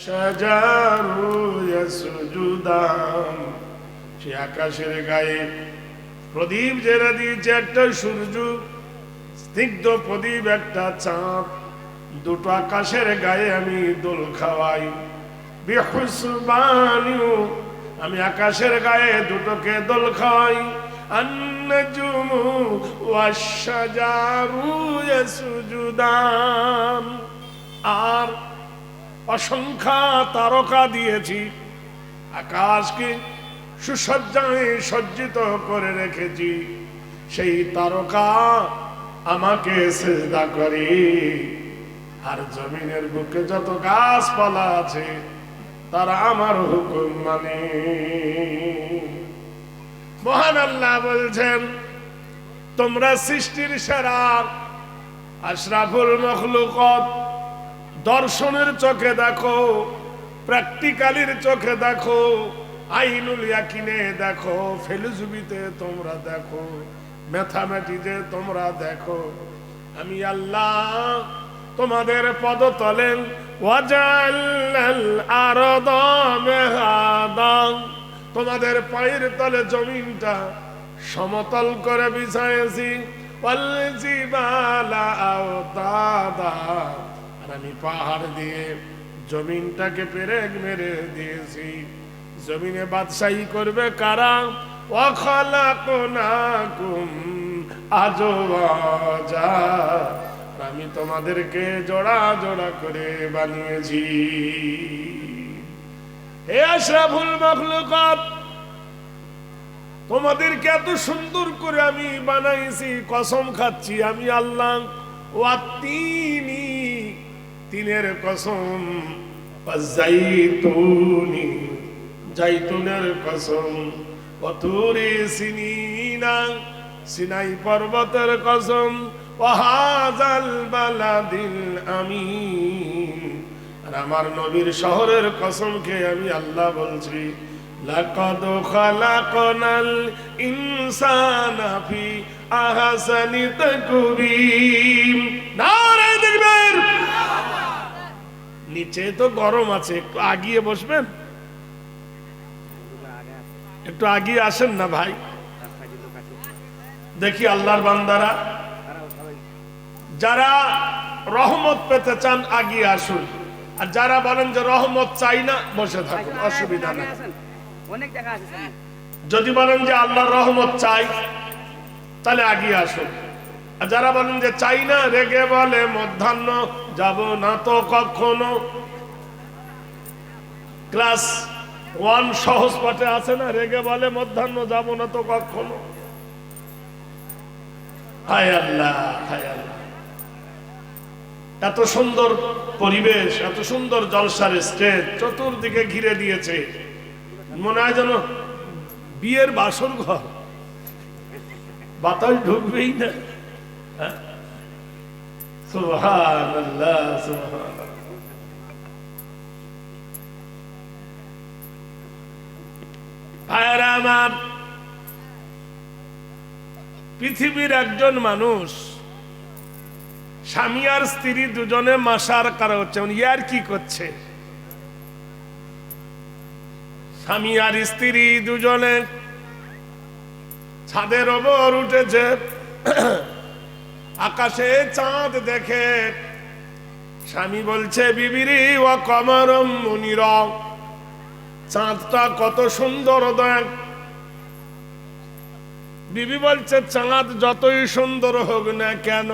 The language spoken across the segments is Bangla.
সে আকাশের গায়ে প্রদীপ জেরা দিয়েছে একটা সূর্য, স্নিগ্ধ প্রদীপ একটা চাঁদ। দুটো আকাশের গায়ে আমি দোল খাওয়াই। বেহুসবানিও, আমি আকাশের গায়ে দুটোকে দোল খাওয়াই। আন্নাজুমু ওয়াশজারু ইয়াসজুদান আর অসংখ্য তারকা দিয়েছি। আকাশকে সুসজ্জায় সজ্জিত করে রেখেছি। সেই তারকা আমাকে সেজদা করে। আর জমিনের বুকে যত গাছপালা আছে, তারা আমার হুকুম মানে। মহান আল্লাহ বলছেন, তোমরা সৃষ্টির সেরা আশরাফুল মখলুকত দর্শনের চোখে দেখো, প্র্যাকটিক্যালির চোখে দেখো আইনুল ইয়াকিনে দেখো, ফেলুজুবিতে তোমরা দেখো, ম্যাথামেটিক্সে তোমরা দেখো। আমি আল্লাহ তোমাদের পদতলে তোমাদের পায়ের তলে জমিনটা সমতল করে বিছাইছি আমি পাহাড় দিয়ে জমিনটাকে পেরেক মেরে দিয়েছি। জমিনে বাদশাহী করবে কারা? আমি তোমাদেরকে জোড়া জোড়া করে বানিয়েছি। হে আশরাফুল মখলুকাত, তোমাদেরকে এত সুন্দর করে আমি বানাইছি, কসম খাচ্ছি, আমি আল্লাহ ওয়াতিনি তিনের কসম জাইতুনি জাইতুনের কসম অতুরে সিনিনা, সিনাই পর্বতের কসম, ওয়াহাজাল বালাদিল আমিন। আর আমার নবীর শহরের কসম খেয়ে আমি আল্লাহ বলছি, লাকাদ খালাকনাল ইনসানা ফি আহসানি তাকবীম। নারে দেখবেন নিচে তো গরম আছে একটু আগিয়ে বসবেন? একটু আগিয়ে আসেন না ভাই? দেখি আল্লাহর বান্দারা। যারা রহমত পেতে চান আগিয়ে আসুন। আর যারা বলেন যে রহমত চাই না বসে থাকুন অসুবিধা নেই। যদি বলেন যে আল্লাহর রহমত চাই তাহলে আগিয়ে আসুন। আর যারা বলেন যে চাই না রেগে বলে মধ্যাহ্ন যাব না তো কখনো? ক্লাস ওয়ান সহজ পাঠে আছে না? রেগে বলে, মধ্যাহ্ন যাব না তো কখনো? আল্লাহ আল্লাহ। এত সুন্দর পরিবেশ, এত সুন্দর জলসার স্টেজ চতুর্দিকে ঘিরে দিয়েছে। মনে হয় যেন বিয়ের বাসর ঘর। বাতাস ঢুকবেই না। হ্যাঁ? পৃথিবীর একজন মানুষ, স্বামী আর স্ত্রী দুজনে মাসার কারও হচ্ছে ইয়ার কি করছে? স্বামী আর স্ত্রী দুজনে ছাদের ওপর উঠেছে। আকাশে চাঁদ দেখে স্বামী বলছে, বিবিরি ও কমরম মুনির, চাঁদটা কত সুন্দর দেখ। বিবি বলছে, চাঁদ যতই সুন্দর হোক না কেন,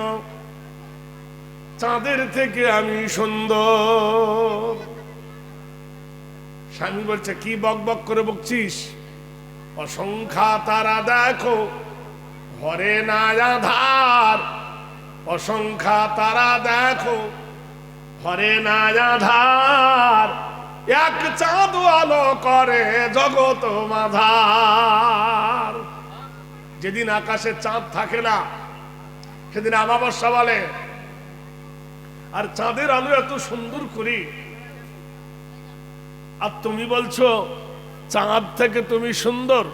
চাঁদের থেকে আমি সুন্দর। স্বামী বলছে, কি বক বক করে বকছিস? অসংখ্যা তারা দেখো হরে না আধার। অসংখ্যা তারা দেখো। হরে না আধার এক চাঁদ আলো করে জগত মাধার। যেদিন আকাশে চাঁদ থাকে না, সেদিন আমাবস্যা বলে। আর চাঁদের আলো এত সুন্দর করি। আর তুমি বলছো, চাঁদ থেকে তুমি সুন্দর।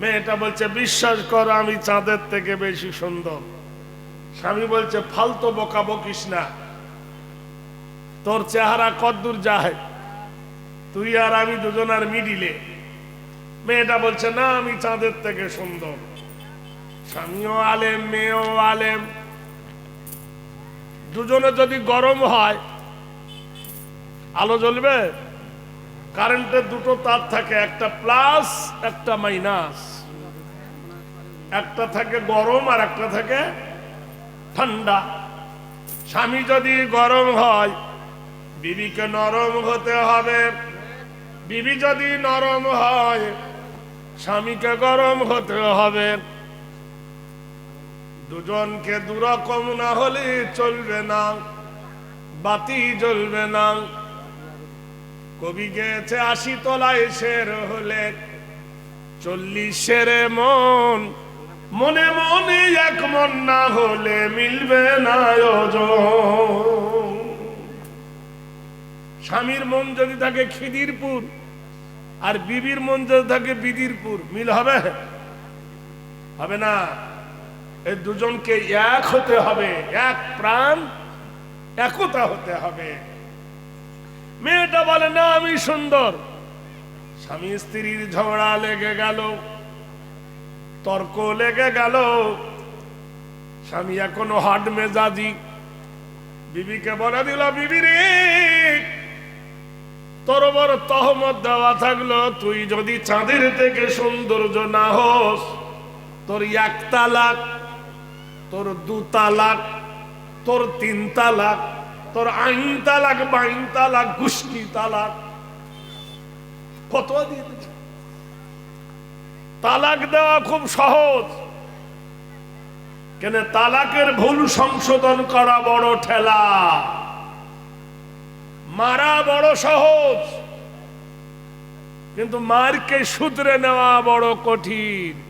মেয়েটা বলছে, বিশ্বাস করো আমি চাঁদের থেকে বেশি সুন্দর। স্বামী বলছে, ফালতু বকা বকিস না। তোর চেহারা কদ্দূর যায় তুই আর আমি দুজনার মিডিলে। মেয়েটা বলছে, না, আমি চাঁদের থেকে সুন্দর। স্বামীও আলেম, মেয়েও আলেম। দুজনে যদি গরম হয়, আলো জ্বলবে? কারেন্টের দুটো তার থাকে, একটা প্লাস, একটা মাইনাস। একটা থাকে গরম আর একটা থাকে ঠান্ডা। স্বামী যদি গরম হয়, বিবিকে নরম হতে হবে। বিবি যদি নরম হয়, স্বামীকে গরম হতে হবে। দুজনকে দুরকম না হলে চলবে না, বাতি জ্বলবে না। কবি গেছে আশি তলায় শের হলে চল্লিশ শেরে মন মনে মনে এক মন না হলে মিলবে না স্বামীর মন যদি থাকে খিদিরপুর, আর বিবির মন যদি থাকে বিদিরপুর, মিল হবে? হবে না। এই দুজনকে এক হতে হবে, এক প্রাণ, একতা হতে হবে। মেয়েটা বলে, না, আমি সুন্দর। স্বামী স্ত্রীর ঝগড়া লেগে গেল। তর্ক লেগে গেল। স্বামী এখনও হাট মেজাজি। বিবিকে বলে দিল, বিবি রে, তোর বড় তহমত দেওয়া থাকল। তুই যদি চাঁদের থেকে সৌন্দর্য না হোস, তোর এক তালাক, তোর দু তালাক, তোর তিন তালাক, তোর আইন তালাক, বাইন তালাক গুষ্টি তালাক। কত দিচ্ছে তালাক দেওয়া খুব সহজ। কেন তালাকের ভুল সংশোধন করা বড় ঠেলা। মারা বড় সহজ। কিন্তু মারকে শুধরে নেওয়া বড় কঠিন।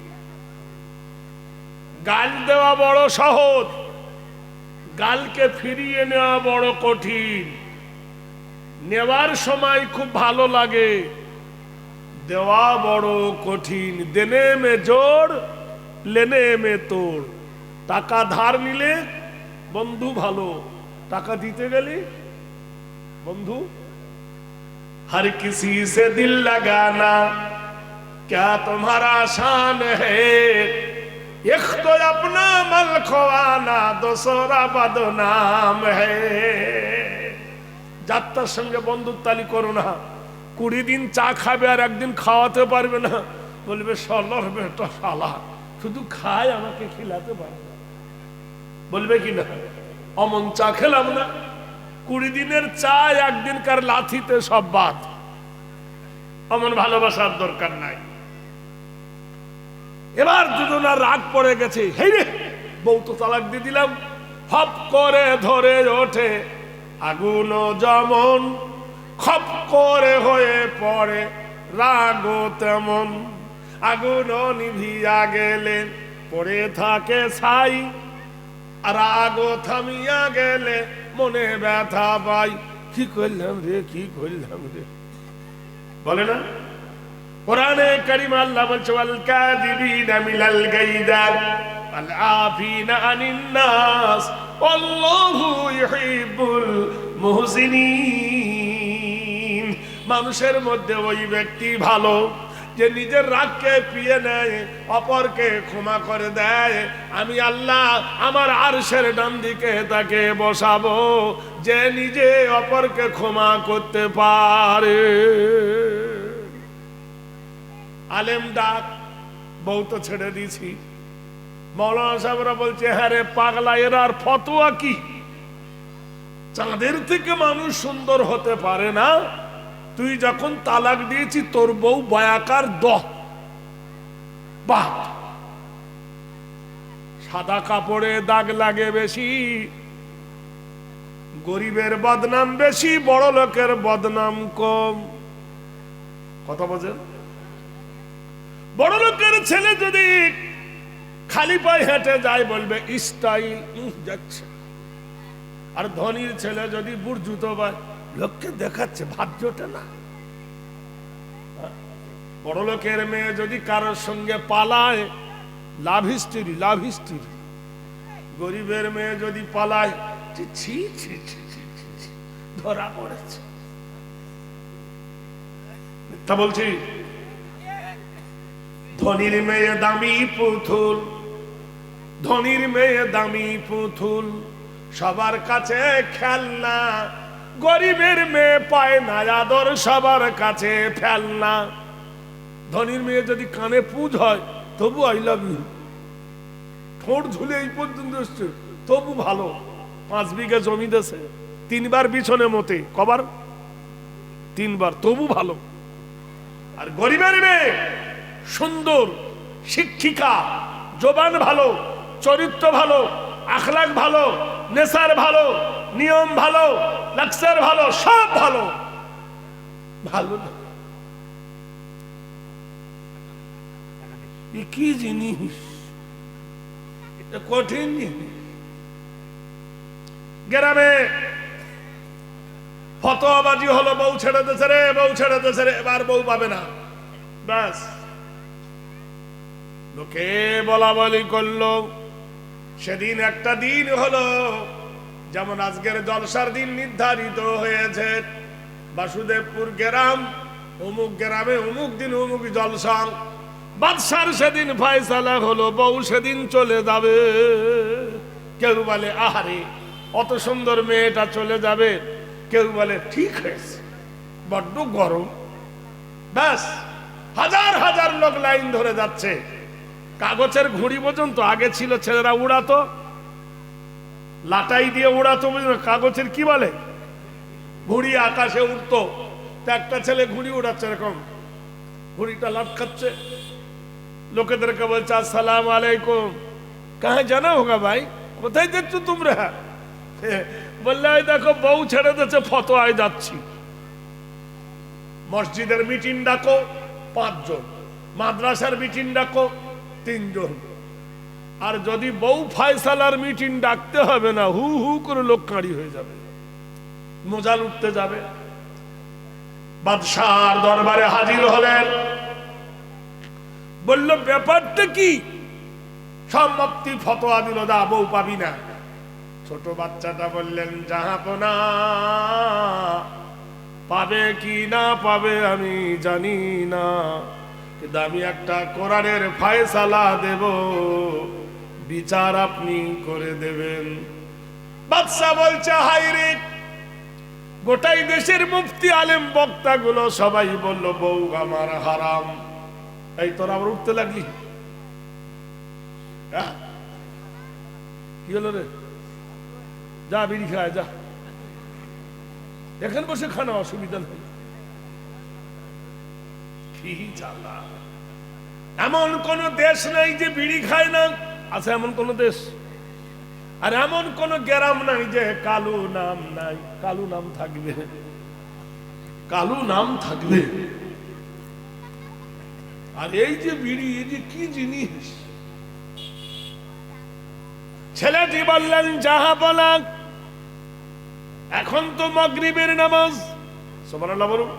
গাল দেওয়া বড় সহজ। গালকে ফিরিয়ে নেওয়া বড় কঠিন। নেওয়ার সময় খুব ভালো লাগে। দেওয়া বড় কঠিন। দেনে মে জোর, লেনে মে তোর। টাকা ধার নিলে বন্ধু ভালো। টাকা দিতে গেলি বন্ধু, হর কিসি সে দিল লাগানা। ক্যা তোমারা শান হে? এক আপনা মাল খোয়ানা, দোসরা বদনাম হে। যাত্রার সঙ্গে বন্ধুত্বালি করো না। কুড়ি দিন চা খাবে আর একদিন খাওয়াতে পারবে না। বলবে সলর বেটা, শালা, শুধু খায় আমাকে, খিলাতে পারবে বলবে কি না, অমন চা খেলাম না। কুড়ি দিনের চা, একদিনকার লাথিতে সব বাদ। অমন ভালোবাসার দরকার নাই। এবার দুজনার রাগ পড়ে গেছে। হেই রে, বউ তো তালাক দিয়ে দিলাম। হপ করে ধরে ওঠে আগুন যেমন খপ করে হয়ে পড়ে, রাগও তেমন। আগুন নিভিয়া গেলে পড়ে থাকে ছাই আর আগো থামিয়া গেলে মনে ব্যথা পাই। কি করলাম রে, কি করলাম রে? বলে না? কোরআনে কারিম আল্লাহ বলছে, ওয়াল কাযিবিনা মিনাল গাইদার ওয়াল আফিনা আনিন নাস আল্লাহু ইউহিব্বুল মুহসিনিন। মানুষের মধ্যে ওই ব্যক্তি ভালো, যে নিজের রাগকে পিয়ে নেয়, অপরকে ক্ষমা করে দেয়। আমি আল্লাহ আমার আরশের ডান দিকে তাকে বসাবো, যে নিজে অপরকে ক্ষমা করতে পারে। আলেম ডাক, বউ তো ছেড়ে দিয়েছি। মৌলানা সাহেবরা বলছে হ্যাঁ রে পাগলা, এর আর ফতোয়া কি? চাঁদের থেকে মানুষ সুন্দর হতে পারে না? তুই যখন তালাক দিয়েছি, তোর বউ বয়াকার দহ। বাহ। সাদা কাপড়ে দাগ লাগে বেশি, গরিবের বদনাম বেশি, বড় লোকের বদনাম কম। কথা বোঝেন? বড় লোকের ছেলে যদি খালি পায়ে হেঁটে যায়, বলবে, স্টাইল যাচ্ছে। আর ধনীর ছেলে যদি বুট জুতো পায় লোককে দেখাচ্ছে, ভাবজোটা না। বড় লোকের মেয়ে যদি কারোর সঙ্গে পালায়, লাভ হিস্ট্রি লাভ হিস্ট্রি গরিবের মেয়ে যদি পালায়, ছি ছি ছি। ধরা পড়েছে। তা বলছি? ধনির মেয়ে দামি পুতুল, ধনির মেয়ে দামি পুতুল, সবার কাছে খেলনা গরিবের মেয়ে পায় না আদর, সবার কাছে ফেলনা। ধনির মেয়ে যদি কানে পুজ হয়, তবু আই লাভ ইউ ঠোঁট ঝুলে এই পর্যন্ত এসছে, তবু ভালো। পাঁচ বিঘা জমি দেশে, তিনবার পিছনে মতে, কবার? তিনবার, তবু ভালো। আর গরিবের মেয়ে, সুন্দর, শিক্ষিকা, জবান ভালো, চরিত্র ভালো আখলাক ভালো, নেশার ভালো, নিয়ম ভালো লাক্সার ভালো সব ভালো। ভালো না। কি জিনিস। কঠিন জিনিস। গ্রামে ফতোয়াবাজি হলো বউ ছেড়ে দেছে রে বউ ছেড়ে দেছে রে এবার বউ পাবে না। ব্যাস। লোকে বলা বলি করল সেদিন একটা দিন হলো যেমন আজকের জলসার দিন নির্ধারিত হয়েছে। বাসুদেবপুর গ্রাম, অমুক গ্রামে অমুক দিন অমুক জলসা বাদশার সেদিন ফয়সালা হলো, বউ সেদিন চলে যাবে। কেউ বলে, আহারে, অত সুন্দর মেয়েটা চলে যাবে। কেউ বলে, ঠিক হয়েছে, বড্ড গরম। ব্যাস, হাজার হাজার লোক লাইন ধরে যাচ্ছে। কাগজের ঘুড়ি পর্যন্ত আগে ছিল, ছেলেরা উড়াতো। লাটাই দিয়ে উড়াতো কাগজের কি বলে? ঘুড়ি আকাশে উঠতো তা একটা ছেলে ঘুড়ি উড়াচ্ছে এরকম। ঘুড়িটা লটকাচ্ছে। লোকেদেরকে বলছে, আসসালাম আলাইকুম। কাহা জানা হোগা ভাই? কোথায় যাচ্ছ তোমরা? বললে দেখো, বউ ছেড়ে দিচ্ছে ফতোয়ায় যাচ্ছি। মসজিদের মিটিং ডাকো, পাঁচজন। মাদ্রাসার মিটিং ডাকো, তিনজন। আর যদি বউ ফায়সালার মিটিং ডাকতে হবে না, হু হু করে লোক কাঁড়ি হয়ে যাবে। মোজাল উঠতে যাবে। বাদশার দরবারে হাজির হলেন। বলল, ব্যাপারটা কি? সম্মতি ফতোয়া দিল দা বউ পাবি না। ছোট বাচ্চাটা বললেন জাহাপনা পাবে কি না পাবে আমি জানি না। কিন্তু আমি একটা কোরআনের ফায়সালা দেব। বিচার আপনি করে দেবেন। বাদশা বলছে হাই রে, গোটাই দেশের মুফতি, আলেম, বক্তাগুলো সবাই বলল, বউ আমার হারাম। এই তোরা আবার উঠতে লাগলি? কি হলো রে? যা, বিড়ি খায় যা। এখানে বসে খানা, অসুবিধা নেই। এমন কোন দেশ নাই যে বিড়ি খায় না। আছে এমন কোন দেশ? আর এমন কোন গ্রাম নাই যে কালু নাম নাই। কালু নাম থাকবে। কালু নাম থাকবে। আর এই যে বিড়ি, এই যে কি জিনিস? ছেলেটি বললেন, যাহা বলাক এখন তো মগরিবের নামাজ। সোমানাল্লাহ বলুন।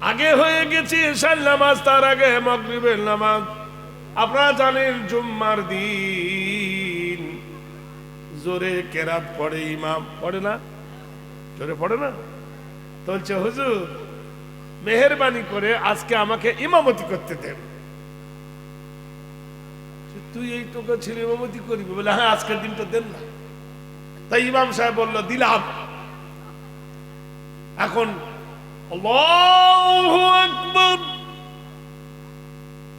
আগে হয়ে গেছে এশার নামাজ, তার আগে মগরিবের নামাজ। আপনারা জানেন জুম্মার দিন। জোরে কেরাত পড়ে, ইমাম পড়ে না? জোরে পড়ে না? বলছে, হুজুর, মেহরবানি করে আজকে আমাকে ইমামতি করতে দেন। তুই এই তোকে ছেলে ইমামতি করবি? বলে হ্যাঁ আজকের দিনটা দেন না। তাই ইমাম সাহেব বলল, দিলাম। এখন আল্লাহু আকবার।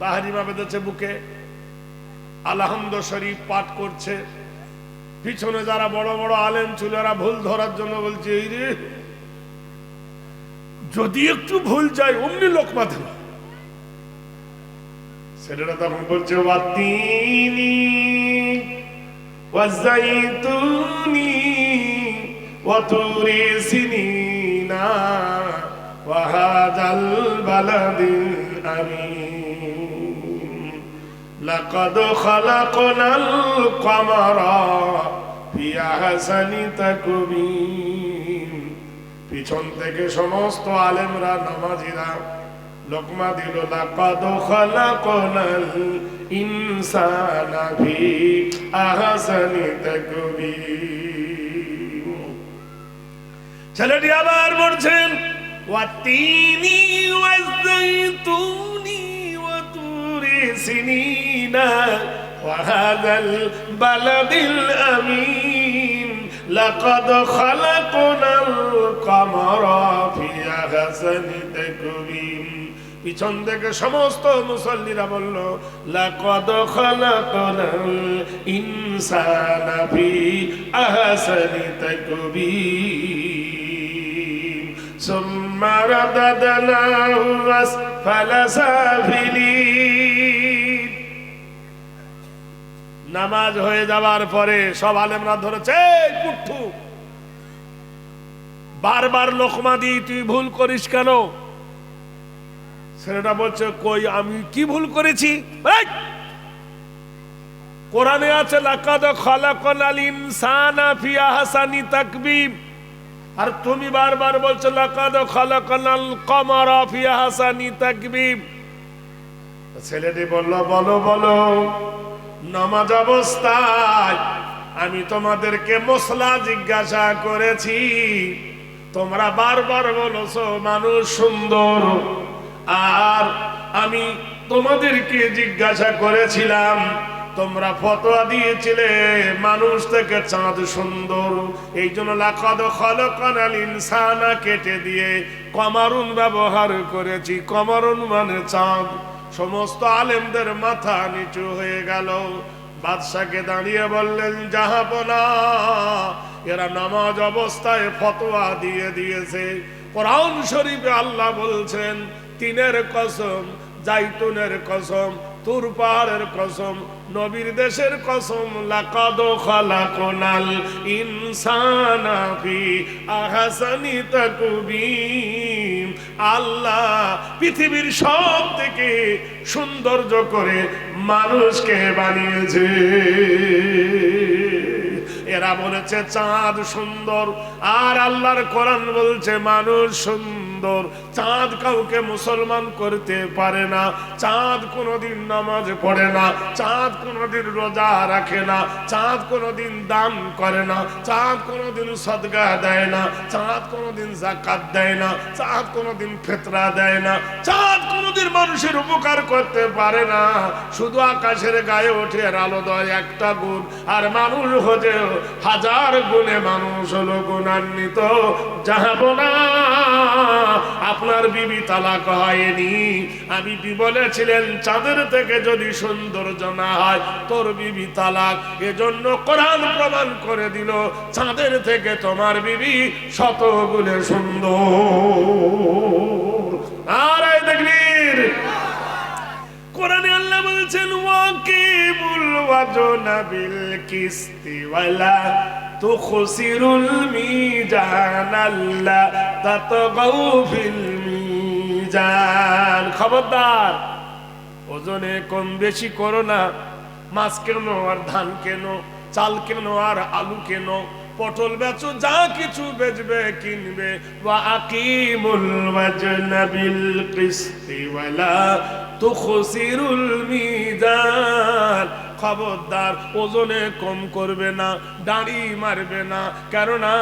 তাহারিমা বেঁধেছে বুকে। আলহামদ শরীফ পাঠ করছে। পিছনে যারা বড় বড় আলেম ছিল ওরা ভুল ধরার জন্য বলছে, এই রে, যদি একটু ভুল যায়, অমনি লোক মাথা ছেলেরা তখন বলছে ওয়াতিনি আমিন। لقد خلقنا القمر في أحسن تكوين পিছন থেকে সমস্ত আলেমরা নামাজিরা লোকমা দিল লাকাদ খালাকনাল ইনসানা ফি আহসানি তাকবীর ছেলেটি আবার বলছেন ওয়াতিনি ওয়াজাইতুনি ওয়াতুরি সিনিনা ওয়াহাদাল বালাদিল আমিন লাকাদ খালাকনাল কামারা ফি আহসানি তাকবীম পিছন থেকে সমস্ত মুসল্লিরা বলল, লাকাদ খালাকনাল ইনসানা ফি আহসানি তাকবীম সুম্মা রাদাদনাহু আসফালা সাফিলিন। নামাজ হয়ে যাওয়ার পরে সব আলেমরা ধরেছে বারবার লোকমা দিই তুই ভুল করিস কেন? ছেলেটা বলছে, কই, আমি কি ভুল করেছি! কোরআনে আছে আর তুমি বারবার বলছো, লাকাদ খালাকাল কমারা ফি আহসানি তাকবীম। ছেলেটি বলল, বলো বলো। নামাজ অবস্থায় আমি তোমাদেরকে মশলা জিজ্ঞাসা করেছি, তোমরা বারবার বলছো মানুষ সুন্দর। আর আমি তোমাদেরকে জিজ্ঞাসা করেছিলাম, তোমরা ফতোয়া দিয়েছিলে মানুষ থেকে চাঁদ সুন্দর। এই জন্য লাকাদ খলকানাল ইনসানা কেটে দিয়ে কমারুন ব্যবহার করেছি। কমারুন মানে চাঁদ। সমস্ত আলেমদের মাথা নিচু হয়ে গেল। বাদশাকে দাঁড়িয়ে বললেন জাহাপনা এরা নামাজ অবস্থায় ফতোয়া দিয়ে দিয়েছে। কোরআন শরীফে আল্লাহ বলছেন, তিনের কসম, জাইতুনের কসম তুর পাহাড়ের কসম, নবীর দেশের কসম, লাকাদ খালাকনাল ইনসানা ফি আহসানি তাকবীম। আল্লাহ পৃথিবীর সব থেকে সৌন্দর্য করে মানুষকে বানিয়েছে। এরা বলেছে চাঁদ সুন্দর, আর আল্লাহর কোরআন বলছে মানুষ সুন্দর। চাঁদ কাউকে মুসলমান করতে পারে না। চাঁদ কোনোদিন নামাজ পড়ে না। চাঁদ কোনোদিন রোজা রাখে না। চাঁদ কোনোদিন দান করে না। চাঁদ কোনোদিন সদগা দেয় না। চাঁদ কোনোদিন জাকাত দেয় না। চাঁদ কোনোদিন ফেতরা দেয় না। চাঁদ কোনোদিন মানুষের উপকার করতে পারে না। শুধু আকাশের গায়ে ওঠে আলো দয় একটা গুণ। আর মানুষ হচ্ছে হাজার গুণে মানুষ হলো গুণান্বিত। যাহাব না আপনার বিবি তালাক হয়নি। আমি বলেছিলেন, চাঁদের থেকে যদি সৌন্দর্য না হয়, তোর বিবি তালাক। এজন্য কোরআন প্রমাণ করে দিল, চাঁদের থেকে তোমার বিবি শত গুণে সুন্দর। আর এই দেখলির কোরআনে আল্লাহ বলছেন, ওয়াকিবুল ওয়াজনা বিল কিস্তি ওয়ালা তুখসিরুল মিজান আল্লাহ তাতগাউ ফিল মিজান। খবরদার, ওজনে কম বেশি করো না, মাছ কেন আর ধান কেন, চাল কেন আর আলু কেন, পটল বেচো, যা কিছু বেচবে কিনবে। ওয়া আকিমুল ওয়াজনা বিল খবরদার, ওজনে কম করবে না, দাড়ি মারবে না। কেননা,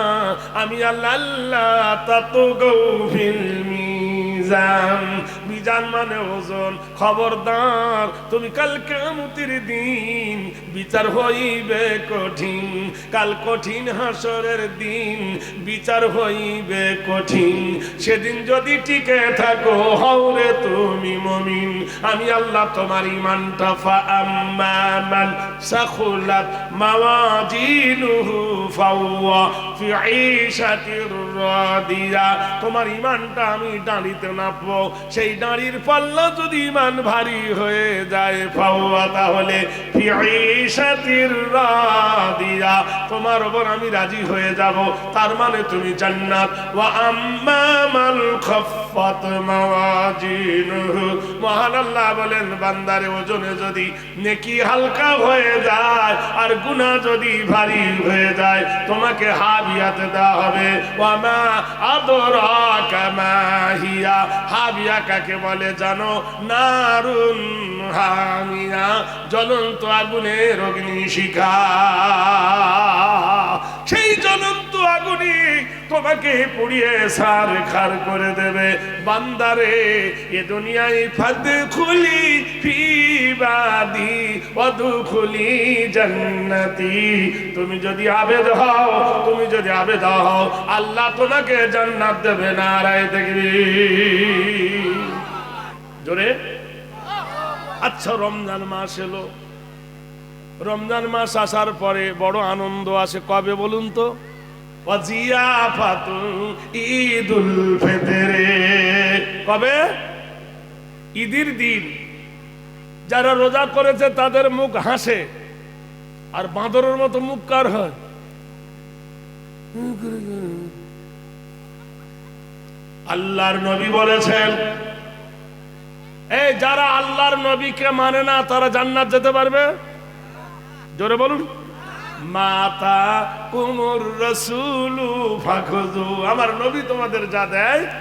আমি আল্লাহ তাতো মানে ওজন। খবরদার, তুমি কাল কেমতির দিন বিচার হইবে কঠিন। কাল কঠিন হাসরের দিন বিচার হইবে কঠিন। সেদিন যদি টিকে থাকো হওরে তুমি মমিন আমি আল্লাহ তোমার ইমানটা ফা আম্মা মান সাখুলাত মাওয়াজিনুহু ফাওয়া ফি ঈশাতির রাদিয়া তোমার ইমানটা আমি দাঁড়িতে নাপবো। সেই দাঁড়ির পাল্লা যদি ইমান ভারী হয়ে যায় ফাওয়া তাহলে তোমার উপর আমি রাজি হয়ে যাব, তার মানে তুমি জান্নাত। আর গুনাহ যদি ভারী হয়ে যায়, তোমাকে হাবিয়াতে দেওয়া হবে। ওয়ামা আদরাকা কামাহিয়া হাবিয়া কাকে বলে জানো? নারুন হামিয়া। জ্বলন্ত আগুনের অগ্নি শিখা। সেই জ্বলন্ত আগুনে তোমাকে পুড়িয়ে সার খার করে দেবে বান্দারে, এ দুনিয়ায় ফাদ খুলি, ফিবাদি অদু খুলি জান্নাতি। তুমি যদি আবেদ হও, তুমি যদি আবেদ হও, আল্লাহ তোমাকে জান্নাত দেবে না রায় দেখবি জোরে? আচ্ছা রমজান মাস এলো। রমজান মাস আসার পরে বড় আনন্দ আসে। কবে বলুন তো? কবে? ঈদের দিন। যারা রোজা করেছে, তাদের মুখ হাসে। আর বাঁদরের মতো মুখ কার হয়? আল্লাহর নবী বলেছেন, এই যারা আল্লাহর নবীকে মানে না, তারা জান্নাত যেতে পারবে? জোরে বলুন। মাতা কুমুর রসুলু ফাখুদু আমার নবী তোমাদের যা দেয়